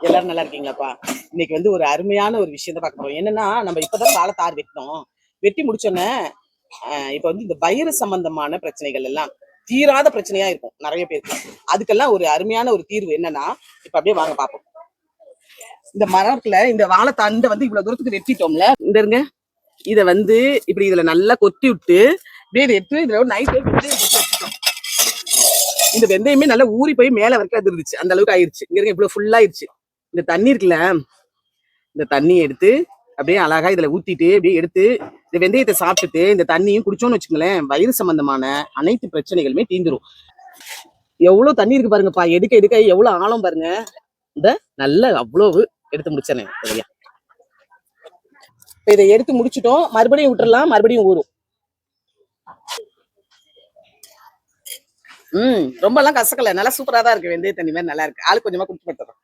எல்லாரும் நல்லா இருக்கீங்களாப்பா? இன்னைக்கு வந்து ஒரு அருமையான ஒரு விஷயத்த பார்க்க போறோம். என்னன்னா நம்ம இப்பதான் வாழை தார் வெட்டினோம். வெட்டி முடிச்சோன்னே ஆஹ் இப்ப வந்து இந்த வயிறு சம்பந்தமான பிரச்சனைகள் எல்லாம் தீராத பிரச்சனையா இருக்கும் நிறைய பேருக்கு. அதுக்கெல்லாம் ஒரு அருமையான ஒரு தீர்வு என்னன்னா இப்ப அப்படியே வாங்க பார்ப்போம். இந்த மரத்துல இந்த வாழைத்தாண்டை வந்து இவ்வளவு தூரத்துக்கு வெட்டிட்டோம்ல இந்த இருங்க. இத வந்து இப்படி இதுல நல்லா கொத்தி விட்டு அப்படியே எடுத்து இதுல நைட்டு வெந்தயம் இந்த வெந்தயமே நல்லா ஊறி போய் மேல வரைக்கும் அது இருந்துச்சு அந்த அளவுக்கு ஆயிருச்சு. இங்க இருக்க இவ்வளவு ஃபுல்லா ஆயிருச்சு. இந்த தண்ணி இருக்குல்ல இந்த தண்ணியை எடுத்து அப்படியே அழகா இதுல ஊத்திட்டு அப்படியே எடுத்து இந்த வெந்தயத்தை சாப்பிட்டுட்டு இந்த தண்ணியும் குடிச்சோம்னு வச்சுங்களேன் வயிறு சம்பந்தமான அனைத்து பிரச்சனைகளுமே தீந்துரும் எவ்வளவு தண்ணி இருக்கு பாருங்கப்பா எடுக்க எடுக்க எவ்வளவு ஆழம் பாருங்க. இந்த நல்ல அவ்வளவு எடுத்து முடிச்சேன் சரியா இதை எடுத்து முடிச்சிட்டோம் மறுபடியும் விட்டுறலாம் மறுபடியும் ஊறும். ம் ரொம்பலாம் எல்லாம் கசக்கல. நல்லா சூப்பரா தான் இருக்கு வெந்தய தண்ணி மாதிரி நல்லா இருக்கு. ஆளு கொஞ்சமா குடிச்சு படுத்துறோம்